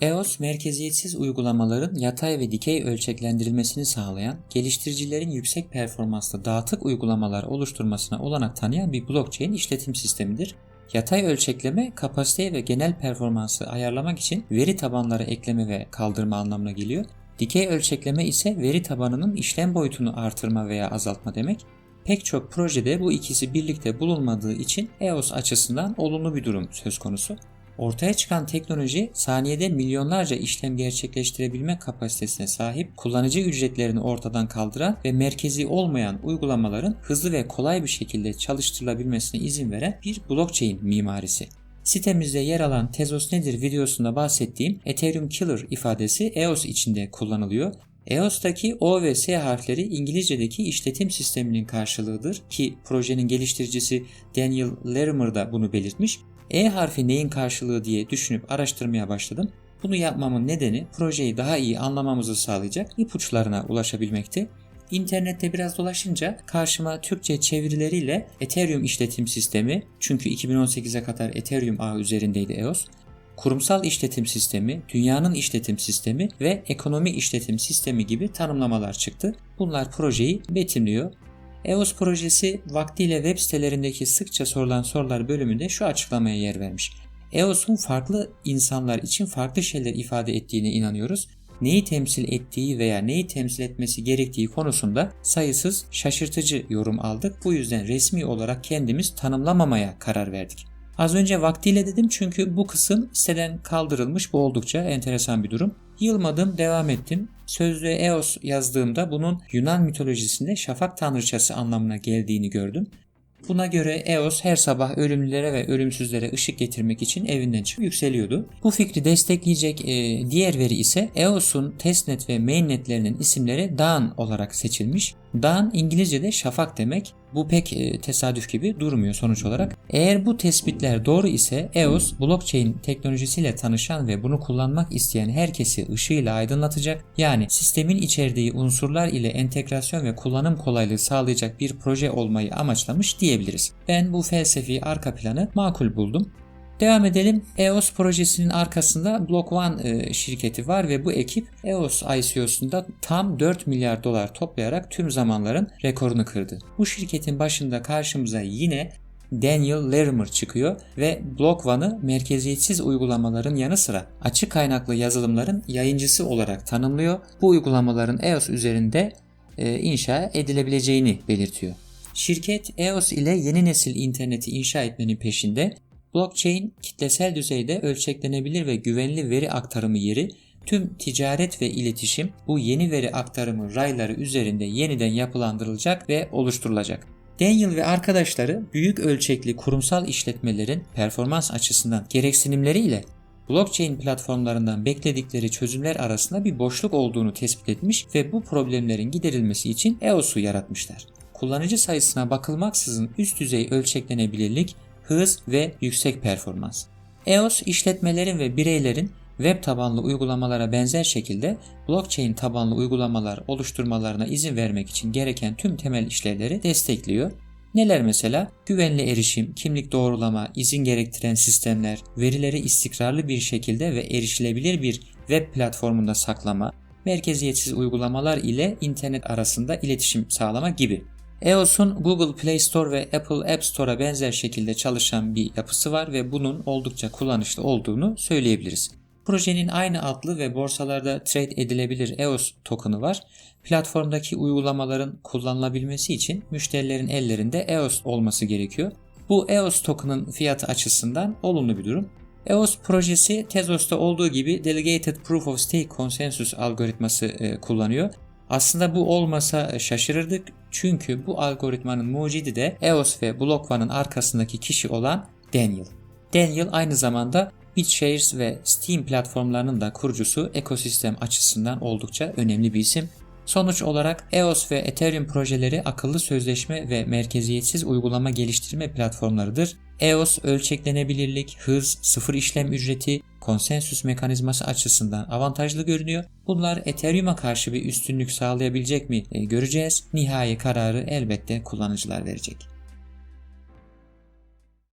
EOS merkeziyetsiz uygulamaların yatay ve dikey ölçeklendirilmesini sağlayan, geliştiricilerin yüksek performanslı dağıtık uygulamalar oluşturmasına olanak tanıyan bir blockchain işletim sistemidir. Yatay ölçekleme, kapasite ve genel performansı ayarlamak için veri tabanları ekleme ve kaldırma anlamına geliyor. Dikey ölçekleme ise veri tabanının işlem boyutunu artırma veya azaltma demek. Pek çok projede bu ikisi birlikte bulunmadığı için EOS açısından olumlu bir durum söz konusu. Ortaya çıkan teknoloji saniyede milyonlarca işlem gerçekleştirebilme kapasitesine sahip, kullanıcı ücretlerini ortadan kaldıran ve merkezi olmayan uygulamaların hızlı ve kolay bir şekilde çalıştırılabilmesine izin veren bir blockchain mimarisi. Sitemizde yer alan Tezos nedir videosunda bahsettiğim Ethereum Killer ifadesi EOS içinde kullanılıyor. EOS'taki O ve S harfleri İngilizce'deki işletim sisteminin karşılığıdır ki projenin geliştiricisi Daniel Larimer da bunu belirtmiş. E harfi neyin karşılığı diye düşünüp araştırmaya başladım. Bunu yapmamın nedeni projeyi daha iyi anlamamızı sağlayacak ipuçlarına ulaşabilmekti. İnternette biraz dolaşınca karşıma Türkçe çevirileriyle Ethereum işletim sistemi çünkü 2018'e kadar Ethereum ağı üzerindeydi EOS. Kurumsal işletim sistemi, dünyanın işletim sistemi ve ekonomi işletim sistemi gibi tanımlamalar çıktı. Bunlar projeyi betimliyor. EOS projesi vaktiyle web sitelerindeki sıkça sorulan sorular bölümünde şu açıklamaya yer vermiş. EOS'un farklı insanlar için farklı şeyler ifade ettiğine inanıyoruz. Neyi temsil ettiği veya neyi temsil etmesi gerektiği konusunda sayısız şaşırtıcı yorum aldık. Bu yüzden resmi olarak kendimiz tanımlamamaya karar verdik. Az önce vaktiyle dedim çünkü bu kısım siteden kaldırılmış. Bu oldukça enteresan bir durum. Yılmadım, devam ettim. Sözlüğe Eos yazdığımda bunun Yunan mitolojisinde şafak tanrıçası anlamına geldiğini gördüm. Buna göre Eos her sabah ölümlülere ve ölümsüzlere ışık getirmek için evinden çıkıp yükseliyordu. Bu fikri destekleyecek e, diğer veri ise Eos'un testnet ve mainnetlerinin isimleri Dawn olarak seçilmiş. Dawn İngilizce'de şafak demek. Bu pek e, tesadüf gibi durmuyor sonuç olarak. Eğer bu tespitler doğru ise EOS blockchain teknolojisiyle tanışan ve bunu kullanmak isteyen herkesi ışığıyla aydınlatacak yani sistemin içerdiği unsurlar ile entegrasyon ve kullanım kolaylığı sağlayacak bir proje olmayı amaçlamış diyebiliriz. Ben bu felsefi arka planı makul buldum. Devam edelim. EOS projesinin arkasında Block One e, şirketi var ve bu ekip EOS ICO'sunda tam 4 milyar dolar toplayarak tüm zamanların rekorunu kırdı. Bu şirketin başında karşımıza yine Daniel Larimer çıkıyor ve Block One'ı merkeziyetsiz uygulamaların yanı sıra açık kaynaklı yazılımların yayıncısı olarak tanımlıyor. Bu uygulamaların EOS üzerinde e, inşa edilebileceğini belirtiyor. Şirket EOS ile yeni nesil interneti inşa etmenin peşinde Blockchain kitlesel düzeyde ölçeklenebilir ve güvenli veri aktarımı yeri tüm ticaret ve iletişim bu yeni veri aktarımı rayları üzerinde yeniden yapılandırılacak ve oluşturulacak. Daniel ve arkadaşları büyük ölçekli kurumsal işletmelerin performans açısından gereksinimleriyle blockchain platformlarından bekledikleri çözümler arasında bir boşluk olduğunu tespit etmiş ve bu problemlerin giderilmesi için EOS'u yaratmışlar. Kullanıcı sayısına bakılmaksızın üst düzey ölçeklenebilirlik hız ve yüksek performans. EOS işletmelerin ve bireylerin web tabanlı uygulamalara benzer şekilde blockchain tabanlı uygulamalar oluşturmalarına izin vermek için gereken tüm temel işlevleri destekliyor. Neler mesela? Güvenli erişim, kimlik doğrulama, izin gerektiren sistemler, verileri istikrarlı bir şekilde ve erişilebilir bir web platformunda saklama, merkeziyetsiz uygulamalar ile internet arasında iletişim sağlama gibi. EOS'un Google Play Store ve Apple App Store'a benzer şekilde çalışan bir yapısı var ve bunun oldukça kullanışlı olduğunu söyleyebiliriz. Projenin aynı adlı ve borsalarda trade edilebilir EOS token'ı var. Platformdaki uygulamaların kullanılabilmesi için müşterilerin ellerinde EOS olması gerekiyor. Bu EOS token'ın fiyatı açısından olumlu bir durum. EOS projesi Tezos'ta olduğu gibi Delegated Proof of Stake konsensus algoritması e, kullanıyor. Aslında bu olmasa şaşırırdık çünkü bu algoritmanın mucidi de EOS ve BlockOne'ın arkasındaki kişi olan Daniel. Daniel aynı zamanda BitShares ve Steam platformlarının da kurucusu ekosistem açısından oldukça önemli bir isim. Sonuç olarak EOS ve Ethereum projeleri akıllı sözleşme ve merkeziyetsiz uygulama geliştirme platformlarıdır. EOS ölçeklenebilirlik, hız, sıfır işlem ücreti, konsensüs mekanizması açısından avantajlı görünüyor. Bunlar Ethereum'a karşı bir üstünlük sağlayabilecek mi e, göreceğiz. Nihai kararı elbette kullanıcılar verecek.